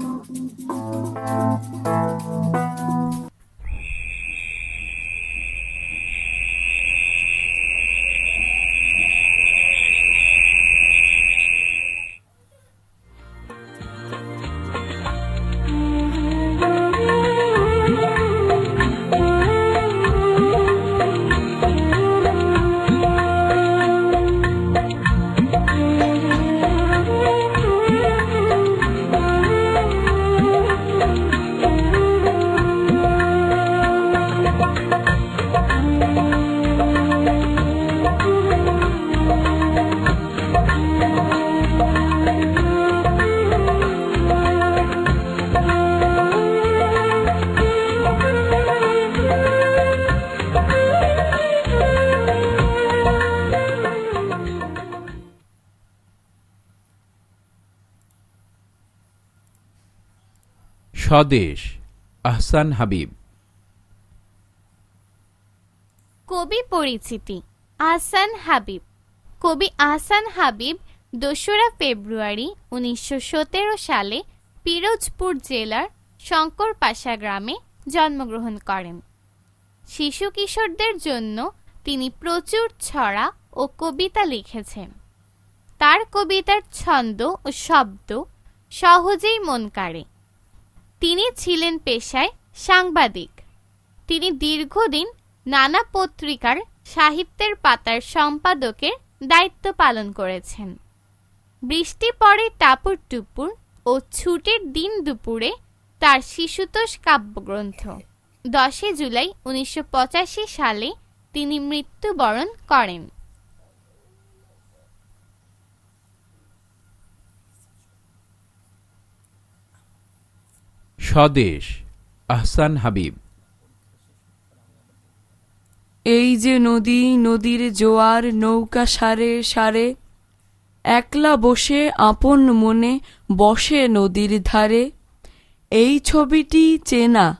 うん。স্বদেশ। আহসান হাবিব। কবি পরিচিতি, আহসান হাবিব। কবি আহসান হাবিব দোসরা ফেব্রুয়ারি উনিশশো সতেরো সালে পিরোজপুর জেলার শঙ্করপাশা গ্রামে জন্মগ্রহণ করেন। শিশু কিশোরদের জন্য তিনি প্রচুর ছড়া ও কবিতা লিখেছেন। তার কবিতার ছন্দ ও শব্দ সহজেই মন কাড়ে। তিনি ছিলেন পেশায় সাংবাদিক। তিনি দীর্ঘদিন নানা পত্রিকার সাহিত্যের পাতার সম্পাদকের দায়িত্ব পালন করেছেন। বৃষ্টি পড়ে টাপুর টুপুর ও ছুটির দিন দুপুরে তার শিশুতোষ কাব্যগ্রন্থ। দশে জুলাই উনিশশো পঁচাশি সালে তিনি মৃত্যুবরণ করেন। স্বদেশ। আহসান হাবিব। এই যে নদী, নদীর জোয়ার, নৌকা সারে সারে, একলা বসে আপন মনে বসে নদীর ধারে, এই ছবিটি চেনা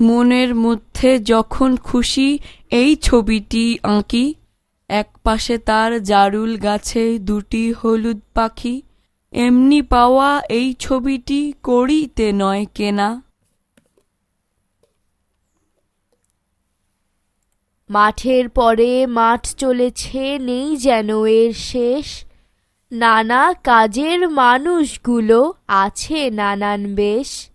মনের মধ্যে যখন খুশি, এই ছবিটি আঁকি। এক পাশে তার জারুল গাছে দুটি হলুদ পাখি। এমনি পাওয়া এই ছবিটি করিতে নয় কেনা। মাঠের পরে মাঠ চলেছে, নেই যেন এর শেষ। নানা কাজের মানুষগুলো আছে নানান বেশ।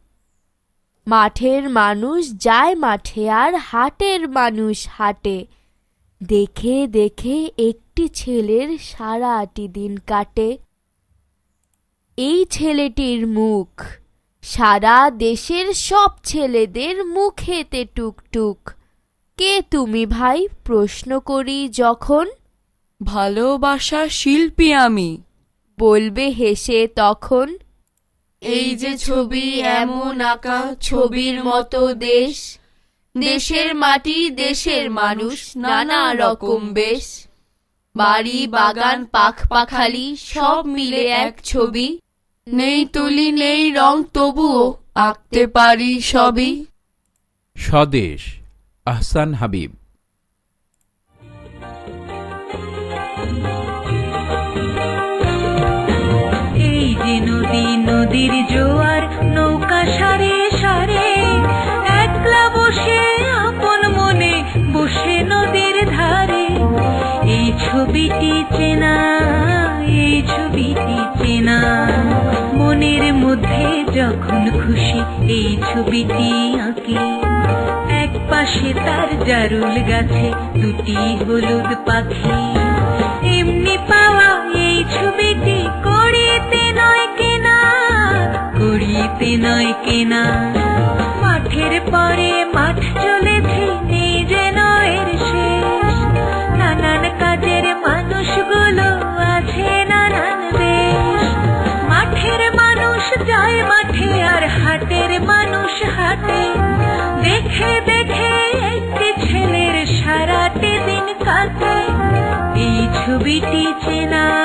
মাঠের মানুষ যায় মাঠে আর হাটের মানুষ হাটে। দেখে দেখে একটি ছেলের সারাটি দিন কাটে। এই ছেলেটির মুখ সারা দেশের সব ছেলেদের মুখেতে টুকটুক। কে তুমি ভাই? প্রশ্ন করি যখন। ভালোবাসা শিল্পী আমি। বলবে হেসে তখন। এই যে ছবি, এমন আঁকা ছবির মতো দেশ। দেশের মাটি, দেশের মানুষ, নানা রকম বেশ। বাড়ি, বাগান, পাখ, পাখালি, সব মিলে এক ছবি। নেই তুলি, নেই রং, তবুও আঁকতে পারি সবই। স্বদেশ, আহসান হাবিব। নদীর জোয়ার, নৌকা সারে সারে। একলা বসে আপন মনে বসে নদীর ধারে। এই ছবিটি চেনা, এই ছবিটি চেনা। মনের মধ্যে যখন খুশি এই ছবিটি আঁকি। এক পাশে তার জারুল গাছে দুটি হলুদ পাখি। এমনি পাওয়া এই ছবিটি করিতে নয় কেনা। মাঠের পরে মাঠ চলেছে নেই যেন এর শেষ। নানান কাজের মানুষগুলো আছে, নানান দেশ। মাঠের মানুষ যায় মাঠে আর হাটের মানুষ হাটে। দেখে দেখে একটি ছেলের সারাটি দিন কাটে। এই ছবিটি চেনা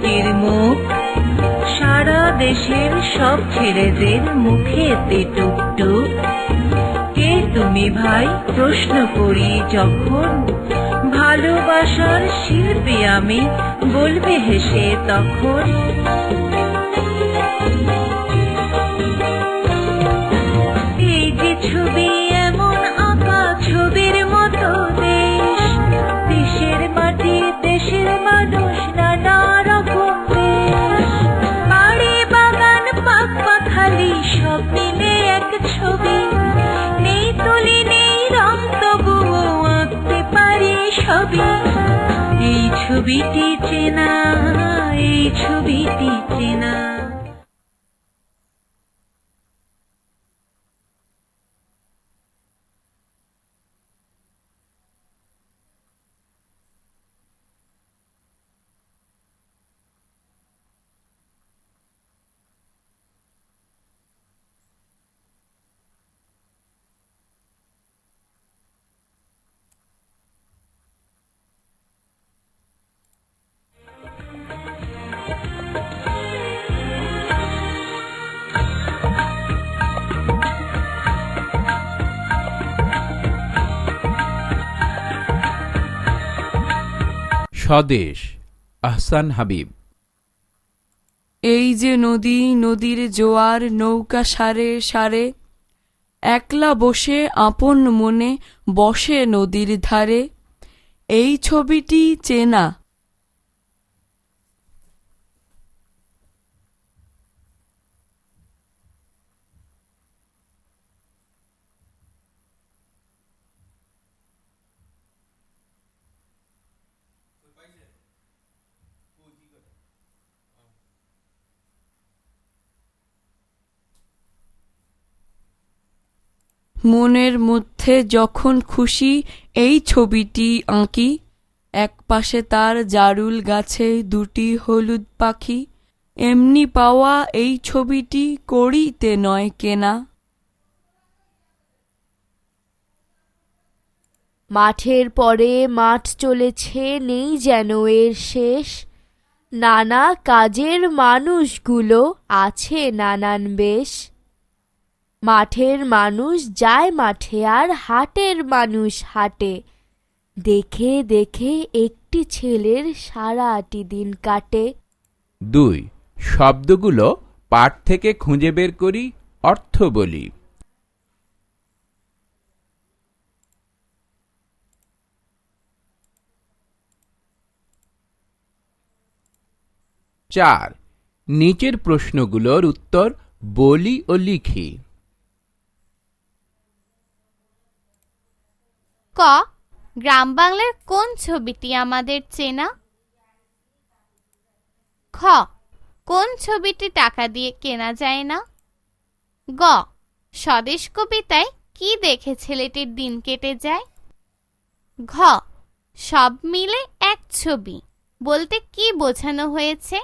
ছেলেটির মুখ। সারা দেশের সব ছেলেদের মুখে তে টুকটুক। কে তুমি ভাই? প্রশ্ন করি যখন। ভালোবাসার শিল্পী আমি, বলবে হেসে তখন। সবই এই ছবিটি চেনা এই ছবিটি চেনা। স্বদেশ। আহসান হাবিব। এই যে নদী, নদীর জোয়ার, নৌকা সারে সারে, একলা বসে আপন মনে বসে নদীর ধারে, এই ছবিটি চেনা। মনের মধ্যে যখন খুশি, এই ছবিটি আঁকি। এক পাশে তার জারুল গাছে দুটি হলুদ পাখি। এমনি পাওয়া এই ছবিটি করিতে নয় কেনা। মাঠের পরে মাঠ চলেছে, নেই যেন এর শেষ। নানা কাজের মানুষগুলো আছে নানান বেশ। মাঠের মানুষ যায় মাঠে আর হাটের মানুষ হাটে। দেখে দেখে একটি ছেলের সারাটি দিন কাটে। দুই, শব্দগুলো পাঠ থেকে খুঁজে বের করি, অর্থ বলি। চার, নিচের প্রশ্নগুলোর উত্তর বলি ও লিখি। ক গ্রাম বাংলার কোন ছবিটি আমাদের চেনা? খ, কোন ছবিটি টাকা দিয়ে কেনা যায় না? গ, স্বদেশ কবিতায় কি দেখে ছেলেটির দিন কেটে যায়? ঘ, সব মিলে এক ছবি, বলতে কি বোঝানো হয়েছে?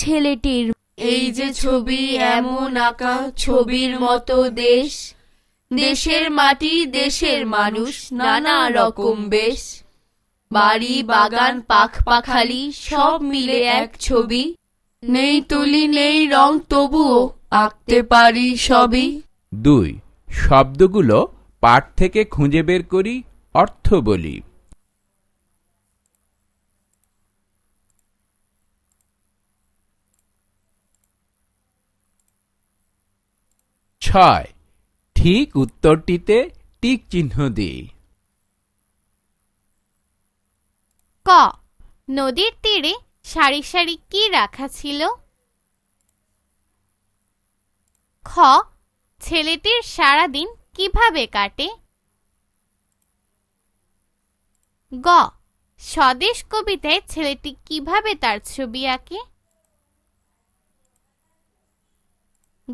ছেলেটির। এই যে ছবি এমন আঁকা ছবির মতো দেশ। দেশের মাটি দেশের মানুষ নানা রকম বেশ। বাড়ি বাগান পাখ পাখালি সব মিলে এক ছবি। নেই তুলি নেই রং তবুও আঁকতে পারি সবই। দুই শব্দগুলো পাঠ থেকে খুঁজে বের করি অর্থ বলি। ছয়। ঠিক উত্তরটিতে টিক চিহ্ন দিই। ক। নদীর তীরে সারি সারি কি রাখা ছিল? খ। ছেলেটির সারাদিন কীভাবে কাটে? গ। স্বদেশ কবিতায় ছেলেটি কীভাবে তার ছবি আঁকে?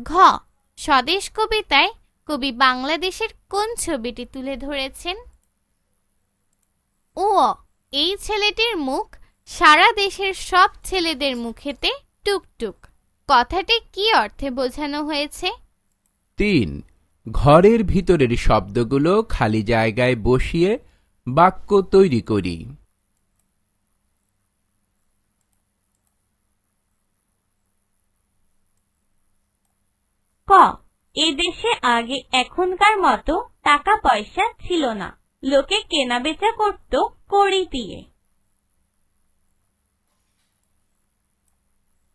ঘ। স্বদেশ কবিতায় কবি বাংলাদেশের কোন ছবিটি তুলে ধরেছেন? ও এই ছেলেটির মুখ সারা দেশের সব ছেলেদের মুখেতে টুকটুক। কথাটি কি অর্থে বোঝানো হয়েছে? তিন, ঘরের ভিতরের শব্দগুলো খালি জায়গায় বসিয়ে বাক্য তৈরি করি ক এ দেশে আগে এখনকার মতো টাকা পয়সা ছিল না। লোকে কেনা বেচা করত কড়ি দিয়ে।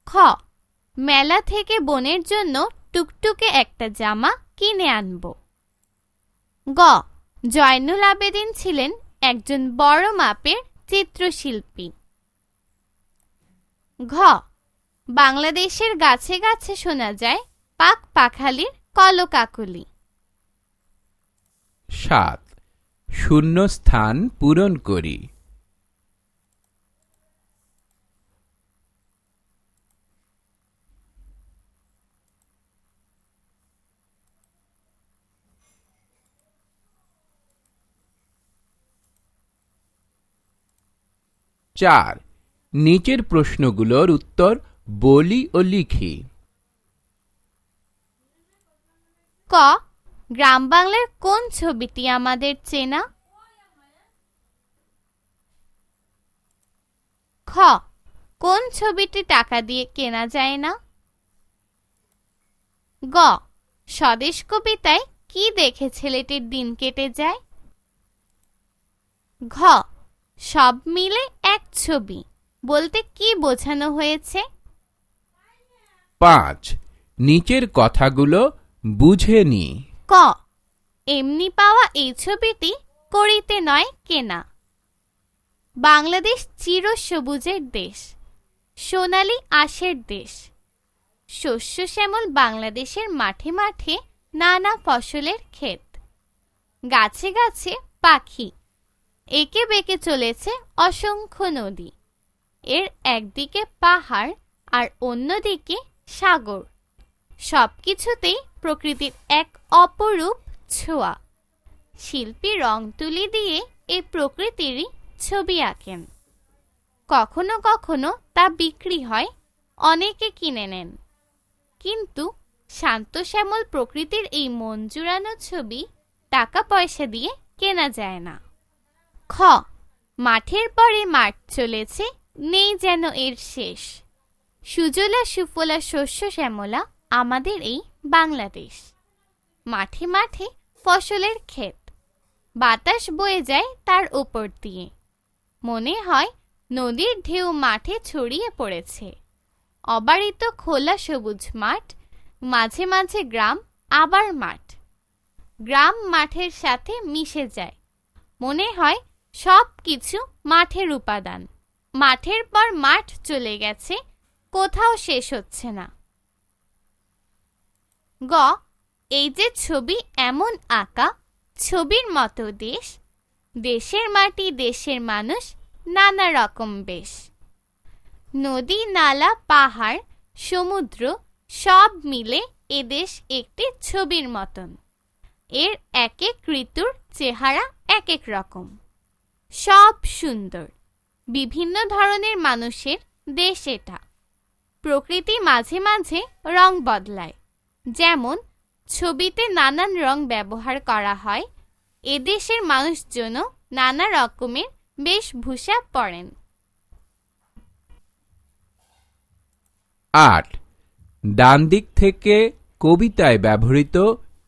খ। মেলা থেকে বোনের জন্য টুকটুকে একটা জামা কিনে আনব। গ। জয়নুল আবেদিন ছিলেন একজন বড় মাপের চিত্রশিল্পী। ঘ। বাংলাদেশের গাছে গাছে শোনা যায় পাক পাখালির কলকাকলি। সাত। শূন্য স্থান পূরণ করি। চার। নিচের প্রশ্নগুলোর উত্তর বলি ও লিখি। ক গ্রাম বাংলার কোন ছবিটি আমাদের চেনা? খ, কোন ছবিটি টাকা দিয়ে কেনা যায় না? গ, স্বদেশ কবিতায় কি দেখে ছেলেটির দিন কেটে যায়? ঘ, সব মিলে এক ছবি, বলতে কি বোঝানো হয়েছে? পাঁচ, নিচের কথাগুলো বুঝে নি। ক, এমনি পাওয়া এই ছবিটি করিতে নয় কেনা। বাংলাদেশ চির সবুজের দেশ, সোনালি আশের দেশ। শস্য শ্যামল বাংলাদেশের মাঠে মাঠে নানা ফসলের ক্ষেত। গাছে গাছে পাখি। একে বেঁকে চলেছে অসংখ্য নদী। এর একদিকে পাহাড় আর অন্যদিকে সাগর। সবকিছুতেই প্রকৃতির এক অপরূপ ছোঁয়া। শিল্পী রং তুলি দিয়ে এই প্রকৃতিরই ছবি আঁকেন। কখনো কখনো তা বিক্রি হয়, অনেকে কিনে নেন। কিন্তু শান্ত শ্যামল প্রকৃতির এই মন জুড়ানো ছবি টাকা পয়সা দিয়ে কেনা যায় না। খ, মাঠের পরে মাঠ চলেছে, নেই যেন এর শেষ। সুজলা সুফলা শস্য শ্যামলা আমাদের এই বাংলাদেশ। মাঠে মাঠে ফসলের ক্ষেত। বাতাস বয়ে যায় তার উপর দিয়ে। মনে হয় নদীর ঢেউ মাঠে ছড়িয়ে পড়েছে। অবারিত খোলা সবুজ মাঠ, মাঝে মাঝে গ্রাম, আবার মাঠ। গ্রাম মাঠের সাথে মিশে যায়। মনে হয় সব কিছু মাঠের উপাদান। মাঠের পর মাঠ চলে গেছে, কোথাও শেষ হচ্ছে না। গ, এই যে ছবি এমন আঁকা, ছবির মতো দেশ, দেশের মাটি, দেশের মানুষ, নানা রকম বেশ। নদী, নালা, পাহাড়, সমুদ্র, সব মিলে এদেশ একটি ছবির মতন। এর এক এক ঋতুর চেহারা এক এক রকম। সব সুন্দর। বিভিন্ন ধরনের মানুষের দেশ এটা। প্রকৃতি মাঝে মাঝে রং বদলায়। যেমন ছবিতে নানান রং ব্যবহার করা হয় এদেশের মানুষজনও নানা রকমের বেশভূষা পরেন। আট ডান দিক থেকে কবিতায় ব্যবহৃত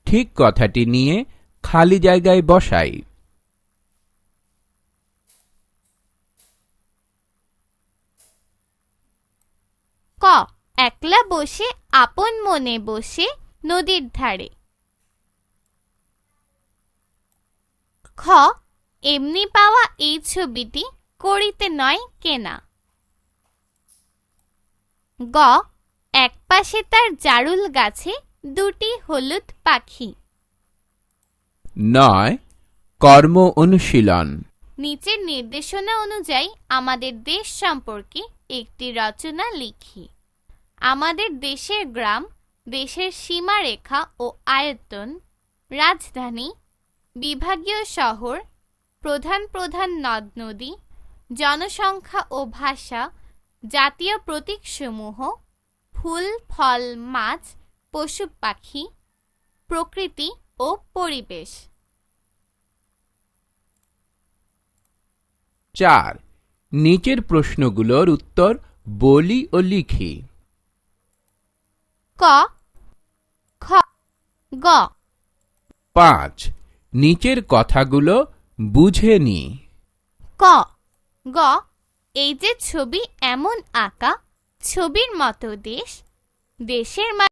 ঠিক কথাটি নিয়ে খালি জায়গায় বসাই। ক একলা বসে আপন মনে বসে নদীর ধারে। খ এমনি পাওয়া এই ছবিটি করিতে নয় কেনা। গ একপাশে তার জারুল গাছে দুটি হলুদ পাখি। নয় কর্ম অনুশীলন। নিচের নির্দেশনা অনুযায়ী আমাদের দেশ সম্পর্কে একটি রচনা লিখি। আমাদের দেশের গ্রাম, দেশের সীমারেখা ও আয়তন, রাজধানী, বিভাগীয় শহর, প্রধান প্রধান নদ নদী, জনসংখ্যা ও ভাষা, জাতীয় প্রতীকসমূহ, ফুল, ফল, মাছ, পশু পাখি, প্রকৃতি ও পরিবেশ। চার, নিচের প্রশ্নগুলোর উত্তর বলি ও লিখি। ক খ গ। পাঁচ নিচের কথাগুলো বুঝে নি। ক গ এই যে ছবি এমন আঁকা ছবির মতো দেশ দেশের মা